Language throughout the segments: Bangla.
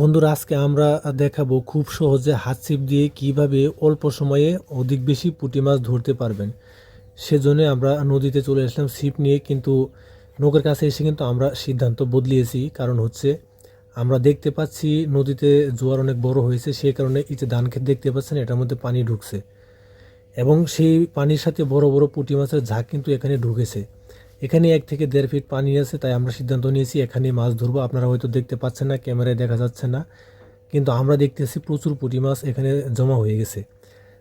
বন্ধুরা, আজকে আমরা দেখাবো খুব সহজে হাত ছিপ দিয়ে কীভাবে অল্প সময়ে অধিক বেশি পুঁটি মাছ ধরতে পারবেন। সেজন্য আমরা নদীতে চলে আসলাম ছিপ নিয়ে, কিন্তু নৌকার কাছে এসে কিন্তু আমরা সিদ্ধান্ত বদলিয়েছি। কারণ হচ্ছে, আমরা দেখতে পাচ্ছি নদীতে জোয়ার অনেক বড় হয়েছে সেই কারণে এই যে ধান ক্ষেত দেখতে পাচ্ছেন, এটার মধ্যে পানি ঢুকছে। এবং সেই পানির সাথে বড় বড় পুঁটি মাছের ঝাঁক কিন্তু এখানে ঢুকেছে। এখানে এক থেকে দেড় ফিট পানি আছে, তাই আমরা সিদ্ধান্ত নিয়েছি এখানে মাছ ধরবো। আপনারা হয়তো দেখতে পাচ্ছেন না, ক্যামেরায় দেখা যাচ্ছে না। কিন্তু আমরা দেখতেছি প্রচুর পুঁটি মাছ এখানে জমা হয়ে গেছে।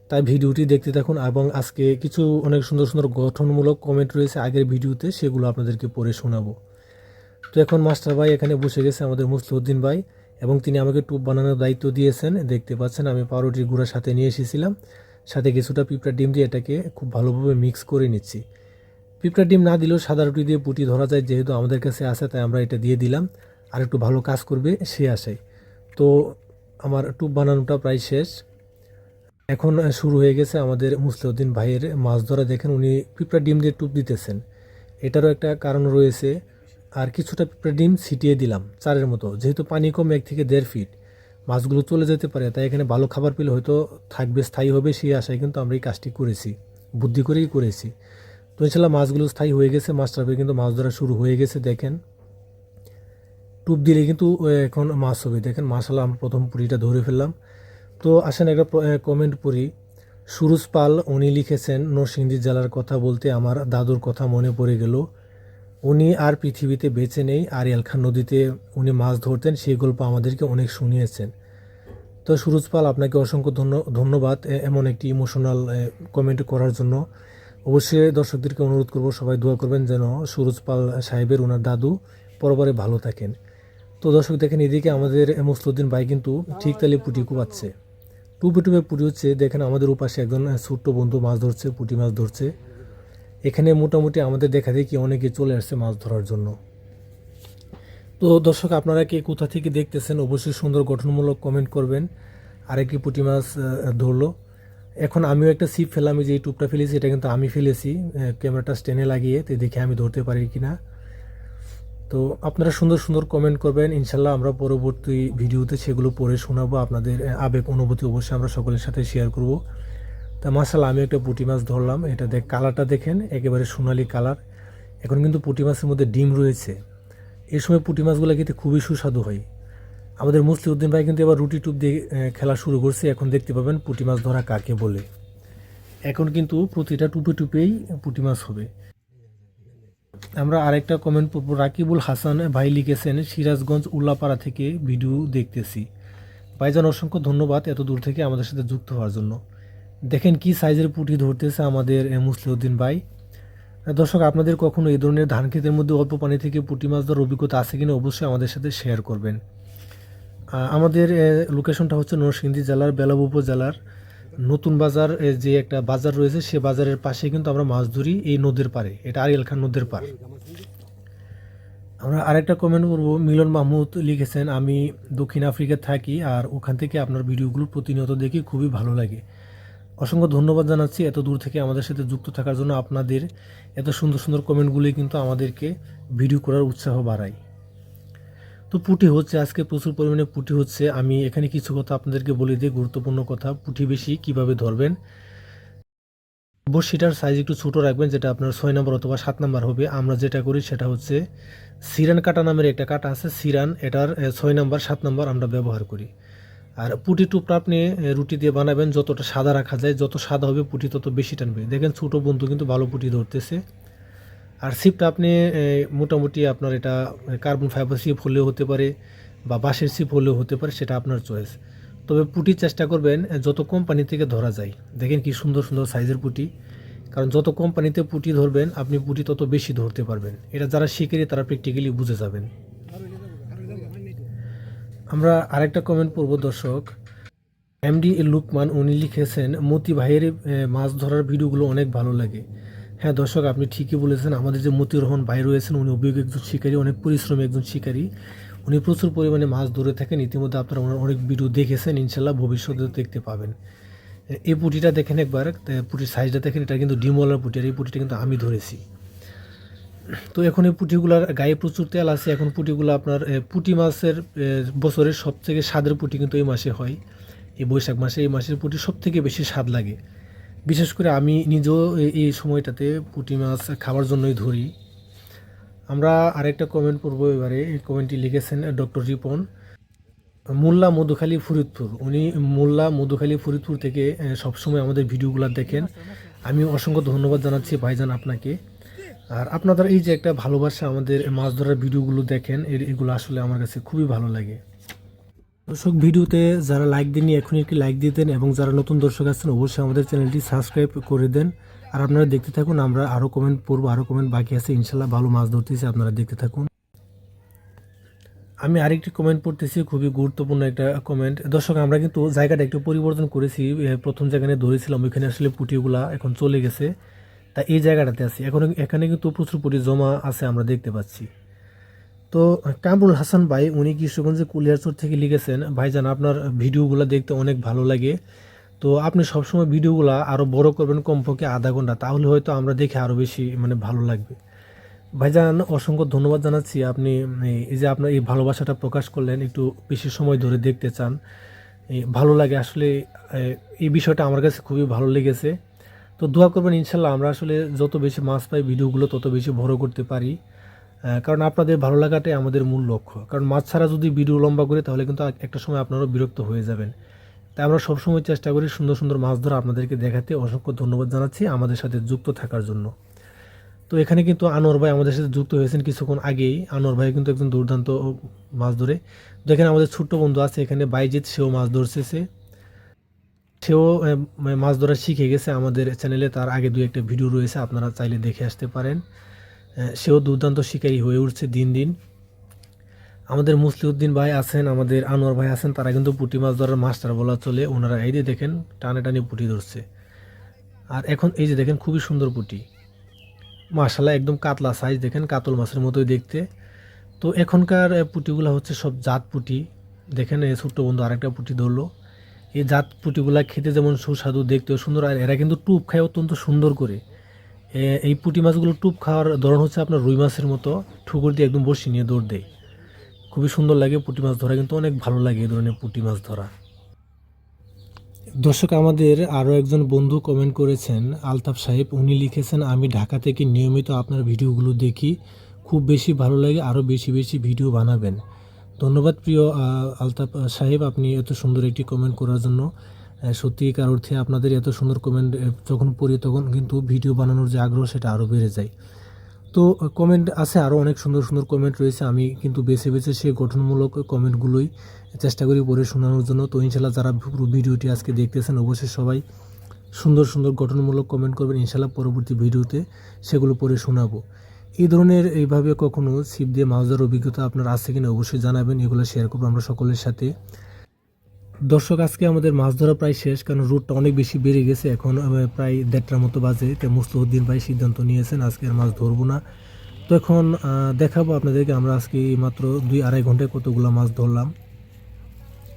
তাই ভিডিওটি দেখতে থাকুন এবং আজকে কিছু অনেক সুন্দর সুন্দর গঠনমূলক কমেন্ট রয়েছে আগের ভিডিওতে, সেগুলো আপনাদেরকে পড়ে শোনাবো। তো এখন মাস্টার ভাই এখানে বসে গেছে আমাদের মুসলিউদ্দিন ভাই এবং তিনি আমাকে টুপ বানানোর দায়িত্ব দিয়েছেন। দেখতে পাচ্ছেন আমি পাউরুটির গুঁড়ার সাথে নিয়ে এসেছিলাম। সাথে কিছুটা পিঁপড়ার ডিম দিয়ে এটাকে খুব ভালোভাবে মিক্স করে নিচ্ছি। পিঁপড়ার ডিম না দিলেও সাদা রুটি দিয়ে পুটি ধরা যায় যেহেতু আমাদের কাছে আছে, তাই আমরা এটা দিয়ে দিলাম। আর একটু ভালো কাজ করবে, সে আশায় তো আমার টুপ বানানোটা প্রায় শেষ। এখন শুরু হয়ে গেছে আমাদের মুসলিউদ্দিন ভাইয়ের মাছ ধরা। দেখেন উনি পিঁপড়ার ডিম দিয়ে টুপ দিতেছেন। এটারও একটা কারণ রয়েছে। আর কিছুটা পিঁপড়ার ডিম ছিটিয়ে দিলাম চারের মতো। যেহেতু পানি কম, এক থেকে দেড় ফিট। মাছগুলো চলে যেতে পারে, তাই এখানে ভালো খাবার পেলে হয়তো থাকবে, স্থায়ী হবে সেই আশায় কিন্তু আমরা এই কাজটি করেছি। বুদ্ধি করেই করেছি। তো ইনশাল্লাহ মাছগুলো স্থায়ী হয়ে গেছে মাছটা কিন্তু মাছ ধরা শুরু হয়ে গেছে, দেখেন। টুপ দিলে কিন্তু এখন মাছ হবে, দেখেন মাসাল্লাহ আমরা প্রথম পুরিটা ধরে ফেললাম। তো আসেন একটা কমেন্ট পড়ি। সুরজ পাল, উনি লিখেছেন, নরসিংদী জেলার কথা বলতে আমার দাদুর কথা মনে পড়ে গেল। উনি আর পৃথিবীতে বেঁচে নেই আর এলখান নদীতে উনি মাছ ধরতেন সেই গল্প আমাদেরকে অনেক শুনিয়েছেন। তো সুরজ পাল, আপনাকে অসংখ্য ধন্য, ধন্যবাদ এমন একটি ইমোশনাল কমেন্ট করার জন্য। অবশ্যই দর্শকদেরকে অনুরোধ করব, সবাই দোয়া করবেন যেন সুরজ পাল সাহেবের ওনার দাদু পরবারে ভালো থাকেন। তো দর্শক দেখেন, এদিকে আমাদের মুসলুদ্দিন ভাই কিন্তু ঠিক তালে পুটি কুপাচ্ছে টুপে টুপে পুটি হচ্ছে, দেখেন আমাদের উপাশে একজন ছোট্ট বন্ধু মাছ ধরছে, পুটি মাছ ধরছে। এখানে মোটামুটি আমাদের দেখা দেখি অনেকে চলে আসছে মাছ ধরার জন্য। তো দর্শক, আপনারা কে কোথা থেকে দেখতেছেন, অবশ্যই সুন্দর গঠনমূলক কমেন্ট করবেন। আরেকটি পুঁটি মাছ ধরলো। এখন আমিও একটা সিপ ফেলাম যে এই টুপটা ফেলেছি, এটা কিন্তু আমি ফেলেছি ক্যামেরাটা স্ট্যান্ডে লাগিয়ে, তো দেখে আমি ধরতে পারি কি না তো আপনারা সুন্দর সুন্দর কমেন্ট করবেন, ইনশাল্লাহ আমরা পরবর্তী ভিডিওতে সেগুলো পড়ে শোনাবো, আপনাদের আবেগ, অনুভূতি অবশ্যই আমরা সকলের সাথে শেয়ার করব। তা মাসাল্লাহ আমি একটা পুঁটি মাছ ধরলাম, এটা দেখ কালারটা দেখেন, একেবারে সোনালি কালার এখন কিন্তু পুঁটি মাছের মধ্যে ডিম রয়েছে। এই সময় পুঁটি মাছগুলো খেতে খুবই সুস্বাদু হয়। আমাদের মুসলিউদ্দিন ভাই কিন্তু এবার রুটি টুপ দিয়ে খেলা শুরু করছে। এখন দেখতে পাবেন পুঁটি মাছ ধরা কাকে বলে। এখন কিন্তু প্রতিটা টুপে টুপেই পুঁটি মাছ হবে। আমরা আরেকটা কমেন্ট পড়ব। রাকিবুল হাসান ভাই লিখেছেন, সিরাজগঞ্জ উল্লাপাড়া থেকে ভিডিও দেখতেছি। ভাইজান, অসংখ্য ধন্যবাদ এত দূর থেকে আমাদের সাথে যুক্ত হওয়ার জন্য। দেখেন কি সাইজের পুঁটি ধরতেছে আমাদের মুসলিউদ্দিন ভাই। দর্শক, আপনাদের কখনো এই ধরনের ধান ক্ষেতের মধ্যে অল্প পানি থেকে পুঁটি মাছ ধরার অভিজ্ঞতা আছে কিনা অবশ্যই আমাদের সাথে শেয়ার করবেন। আমাদের লোকেশনটা হচ্ছে নরসিংদী জেলার, বেলাব উপজেলার। নতুন বাজার যে একটা বাজার রয়েছে, সে বাজারের পাশে কিন্তু আমরা মাছ ধরি এই নদীর পাড়ে। এটা আরিয়াল খান নদীর পাড়। আমরা আরেকটা কমেন্ট করব। মিলন মাহমুদ লিখেছেন, আমি দক্ষিণ আফ্রিকা থাকি আর ওখান থেকে আপনার ভিডিওগুলো প্রতিনিয়ত দেখি, খুবই ভালো লাগে। অসংখ্য ধন্যবাদ জানাচ্ছি এত দূর থেকে আমাদের সাথে যুক্ত থাকার জন্য আপনাদের। এত সুন্দর সুন্দর কমেন্টগুলি কিন্তু আমাদেরকে ভিডিও করার উৎসাহ বাড়ায়। তো পুঁটি হচ্ছে, আজকে প্রচুর পরিমাণে পুঁটি হচ্ছে। আমি এখানে কিছু কথা আপনাদেরকে বলে দিই, গুরুত্বপূর্ণ কথা, পুঁটি বেশি কীভাবে ধরবেন? বড়শিটার সাইজ একটু ছোটো রাখবেন, যেটা আপনার ছয় নম্বর অথবা সাত নম্বর হবে। আমরা যেটা করি সেটা হচ্ছে, সিরান কাটা নামের একটা কাটা আছে, সিরান, এটার ছয় নম্বর সাত নম্বর আমরা ব্যবহার করি। আর পুটি টুপটা আপনি রুটি দিয়ে বানাবেন, যতটা সাদা রাখা যায়, যত সাদা হবে পুটি তত বেশি টানবে। দেখেন ছোটো বন্ধু কিন্তু ভালো পুটি ধরতেছে। আর সিপটা আপনি মোটামুটি আপনার এটা কার্বন ফাইবার সিপ হলেও হতে পারে বা বাঁশের সিপ হলেও হতে পারে, সেটা আপনার চয়েস তবে পুটির চেষ্টা করবেন যত কম পানি থেকে ধরা যায়। দেখেন কি সুন্দর সুন্দর সাইজের পুটি। কারণ যত কম পানিতে পুটি ধরবেন, আপনি পুটি তত বেশি ধরতে পারবেন। এটা যারা শিখেরি তারা প্র্যাকটিক্যালি বুঝে যাবেন। আমরা আরেকটা কমেন্ট পড়ব, দর্শক। এমডি লুকমান উনি লিখেছেন, মতি ভাইয়ের মাছ ধরার ভিডিওগুলো অনেক ভালো লাগে। হ্যাঁ দর্শক, আপনি ঠিকই বলেছেন। আমাদের যে মতিউর রহমান ভাই রয়েছেন, উনি অভিজ্ঞ একজন শিকারী, অনেক পরিশ্রমী একজন শিকারী। উনি প্রচুর পরিমাণে মাছ ধরে থাকেন। ইতিমধ্যে আপনারা ওনার অনেক ভিডিও দেখেছেন ইনশাল্লাহ ভবিষ্যতে দেখতে পাবেন। এই পুঁটিটা দেখেন একবার পুঁটির সাইজটা দেখেন, এটা কিন্তু ডিমওয়ালার পুঁটি, আর এই পুঁটিটা কিন্তু আমি ধরেছি। তো এখন এই পুঁটিগুলার গায়ে প্রচুর তেল আছে। এখন পুঁটিগুলো আপনার পুঁটি মাছের বছরের সব থেকে স্বাদের পুঁটি কিন্তু এই মাসে হয়। এই বৈশাখ মাসে, এই মাসের পুঁটি সব থেকে বেশি স্বাদ লাগে। বিশেষ করে আমি নিজেও এই সময়টাতে পুঁটি মাছ খাবার জন্যই ধরি। আমরা আরেকটা কমেন্ট পড়ব এবারে। এই কমেন্টটি লিখেছেন ডক্টর রিপন। মোল্লা মধুখালী ফরিদপুর। উনি মোল্লা মধুখালী ফরিদপুর থেকে সবসময় আমাদের ভিডিওগুলো দেখেন। আমি অসংখ্য ধন্যবাদ জানাচ্ছি ভাইজান আপনাকে। আর আপনাদের এই যে একটা ভালোবাসা আমাদের মাছ ধরার ভিডিওগুলো দেখেন, এর এগুলো আসলে আমার কাছে খুবই ভালো লাগে। দর্শক, ভিডিওতে যারা লাইক দেননি, এখনই একটি লাইক দিয়ে দেন এবং যারা নতুন দর্শক আছেন, অবশ্যই আমাদের চ্যানেলটি সাবস্ক্রাইব করে দেন। আর আপনারা দেখতে থাকুন, আমরা আরও কমেন্ট পড়ব আরও কমেন্ট বাকি আছে, ইনশাল্লাহ ভালো মাছ ধরতেছি, আপনারা দেখতে থাকুন। আমি আরেকটি কমেন্ট পড়তেছি, খুবই গুরুত্বপূর্ণ একটা কমেন্ট দর্শক, আমরা কিন্তু জায়গাটা একটু পরিবর্তন করেছি প্রথম জায়গায় ধরেছিলাম, ওইখানে আসলে পুঁটিগুলা এখন চলে গেছে। তা এই জায়গাটাতে আছি, এখন, এখানে কিন্তু প্রচুর পুঁটি জমা আছে, আমরা দেখতে পাচ্ছি। তো কামরুল হাসান ভাই, উনি কিশোরগঞ্জে কুলিয়ারচর থেকে লিখেছেন, ভাইজান, আপনার ভিডিওগুলো দেখতে অনেক ভালো লাগে। তো আপনি সবসময় ভিডিওগুলো আরও বড় করবেন কমপক্ষে আধা ঘণ্টা, তাহলে হয়তো আমরা দেখে আরও বেশি মানে ভালো লাগবে। ভাইজান, অসংখ্য ধন্যবাদ জানাচ্ছি। আপনি, এই- যে আপনার এই ভালোবাসাটা প্রকাশ করলেন, একটু বেশি সময় ধরে দেখতে চান। এই ভালো লাগে আসলে এই বিষয়টা আমার কাছে খুবই ভালো লেগেছে। তো দোয়া করবেন, ইনশাল্লাহ আমরা আসলে যত বেশি মাছ পাই, ভিডিওগুলো তত বেশি বড় করতে পারি। কারণ আপনাদের ভালো লাগাটাই আমাদের মূল লক্ষ্য। কারণ মাছ ছাড়া যদি ভিডিও লম্বা করে তাহলে কিন্তু একটা সময় আপনারাও বিরক্ত হয়ে যাবেন। তাই আমরা সবসময় চেষ্টা করি সুন্দর সুন্দর মাছ ধরা আপনাদেরকে দেখাতে। অসংখ্য ধন্যবাদ জানাচ্ছি আমাদের সাথে যুক্ত থাকার জন্য। তো এখানে কিন্তু আনোয়ার ভাই আমাদের সাথে যুক্ত হয়েছেন কিছুক্ষণ আগেই। আনোয়ার ভাই কিন্তু একজন দুর্দান্ত মাছ ধরে। দেখেন আমাদের ছোট্ট বন্ধু আছে এখানে বাইজিৎ সেও মাছ ধরতেছে সেও আহ, মাছ ধরা শিখে গেছে আমাদের চ্যানেলে তার আগে দু একটা ভিডিও রয়েছে আপনারা চাইলে দেখে আসতে পারেন। সেও দুর্দান্ত শিকারী হয়ে উঠছে দিন দিন। আমাদের মুসলিউদ্দিন ভাই আছেন, আমাদের আনোয়ার ভাই আছেন, তারা কিন্তু পুঁটি মাছ ধরার মাস্টার বলা চলে। ওনারা এই যে দেখেন, টানে টানে পুঁটি ধরছে। আর এখন এই যে দেখেন, খুবই সুন্দর পুঁটি। মাশাল্লাহ একদম কাতলা সাইজ দেখেন, কাতল মাছের মতোই দেখতে। তো এখনকার পুঁটিগুলো হচ্ছে সব জাত পুঁটি। দেখেন, এই ছোট্ট বন্ধু আরেকটা পুঁটি ধরলো। এই জাত পুঁটিগুলা খেতে যেমন সুস্বাদু, দেখতেও সুন্দর, আর এরা কিন্তু টুপ খায় অত্যন্ত সুন্দর করে। এই পুঁটি মাছগুলো টুপ খাওয়ার ধরন হচ্ছে আপনার রুই মাছের মতো। ঠুকুর দিয়ে একদম বসি নিয়ে দৌড় দেয়। খুবই সুন্দর লাগে পুঁটি মাছ ধরা, কিন্তু অনেক ভালো লাগে এই ধরনের পুঁটি মাছ ধরা। দর্শক, আমাদের আরও একজন বন্ধু কমেন্ট করেছেন, আলতাফ সাহেব। উনি লিখেছেন, আমি ঢাকা থেকে নিয়মিত আপনার ভিডিওগুলো দেখি। খুব বেশি ভালো লাগে আরও বেশি বেশি ভিডিও বানাবেন। ধন্যবাদ প্রিয় আলতাফ সাহেব, আপনি এত সুন্দর একটি কমেন্ট করার জন্য। সত্যিকার অর্থে আপনাদের এত সুন্দর কমেন্ট যখন পড়ি তখন কিন্তু ভিডিও বানানোর যে আগ্রহ সেটা আরও বেড়ে যায়। তো কমেন্ট আছে আরও অনেক সুন্দর সুন্দর কমেন্ট রয়েছে। আমি কিন্তু বেছে বেছে সেই গঠনমূলক কমেন্টগুলোই চেষ্টা করি পড়ে শোনানোর জন্য। তো ইনশাল্লাহ যারা ভিডিওটি আজকে দেখতেছেন, অবশ্যই সবাই সুন্দর সুন্দর গঠনমূলক কমেন্ট করবেন। ইনশাল্লাহ পরবর্তী ভিডিওতে সেগুলো পড়ে শোনাবো। এই ধরনের এইভাবে কখনো ছিপ দিয়ে মাছ ধরার অভিজ্ঞতা আপনার আছে কিনা অবশ্যই জানাবেন। এগুলো শেয়ার করব আমরা সকলের সাথে। দর্শক, আজকে আমাদের মাছ ধরা প্রায় শেষ, কারণ রুটটা অনেক বেশি বেড়ে গেছে। এখন প্রায় দেড়টার মতো বাজে। তাই মুস্তফুদ্দিন ভাই সিদ্ধান্ত নিয়েছেন, আজকে আর মাছ ধরবো না। তো এখন দেখাবো আপনাদেরকে, আমরা আজকে মাত্র দুই আড়াই ঘন্টায় কতগুলো মাছ ধরলাম।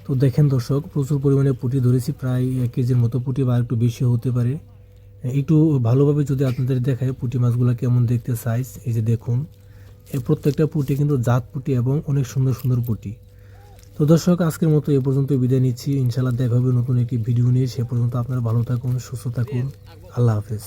তো দেখেন দর্শক, প্রচুর পরিমাণে পুঁটি ধরেছি, প্রায় এক কেজির মতো পুঁটি বা একটু বেশি হতে পারে। একটু ভালোভাবে যদি আপনাদের দেখায় পুঁটি মাছগুলো কেমন দেখতে সাইজ এই যে দেখুন। এই প্রত্যেকটা পুঁটি কিন্তু জাত পুঁটি এবং অনেক সুন্দর সুন্দর পুঁটি। তো দর্শক আজকের মতো এ পর্যন্ত বিদায় নিচ্ছি। ইনশাল্লাহ দেখা হবে নতুন একটি ভিডিও নিয়ে। সে পর্যন্ত আপনারা ভালো থাকুন সুস্থ থাকুন। আল্লাহ হাফেজ।